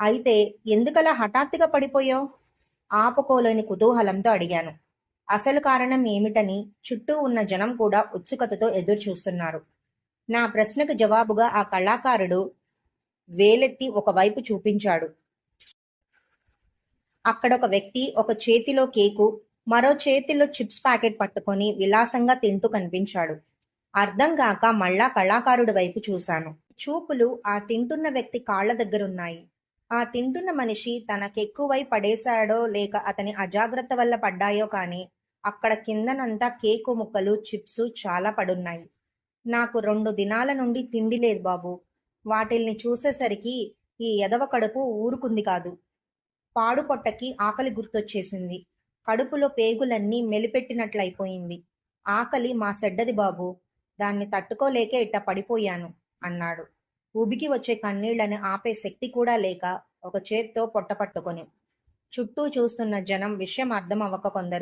అయితే ఎందుకలా హఠాత్తుగా పడిపోయావు? ఆపుకోలేని కుతూహలంతో అడిగాను. అసలు కారణం ఏమిటని చుట్టూ ఉన్న జనం కూడా ఉత్సుకతతో ఎదురు చూస్తున్నారు. నా ప్రశ్నకు జవాబుగా ఆ కళాకారుడు వేలెత్తి ఒకవైపు చూపించాడు. అక్కడ ఒక వ్యక్తి ఒక చేతిలో కేకు మరో చేతిలో చిప్స్ ప్యాకెట్ పట్టుకొని విలాసంగా తింటూ కనిపించాడు. అర్థం కాక మళ్ళా కళాకారుడి వైపు చూశాను. చూపులు ఆ తింటున్న వ్యక్తి కాళ్ళ దగ్గరున్నాయి. ఆ తింటున్న మనిషి తనకెక్కువై పడేశాడో లేక అతని అజాగ్రత్త వల్ల పడ్డాయో కానీ అక్కడ కిందనంతా కేకు ముక్కలు చిప్స్ చాలా పడున్నాయి. నాకు రెండు దినాల నుండి తిండి లేదు బాబు. వాటిల్ని చూసేసరికి ఈ ఎదవ కడుపు ఊరుకుంది కాదు. పాడు పొట్టకి ఆకలి గుర్తొచ్చేసింది. కడుపులో పేగులన్నీ మెలిపెట్టినట్లయిపోయింది. ఆకలి మా సెడ్డది బాబు. దాన్ని తట్టుకోలేకే ఇట్ట పడిపోయాను అన్నాడు. ఉబికి వచ్చే కన్నీళ్ళను ఆపే శక్తి కూడా లేక ఒక చేత్తో పొట్ట పట్టుకొని. చుట్టూ చూస్తున్న జనం విషయం అర్థం అవ్వక కొందరు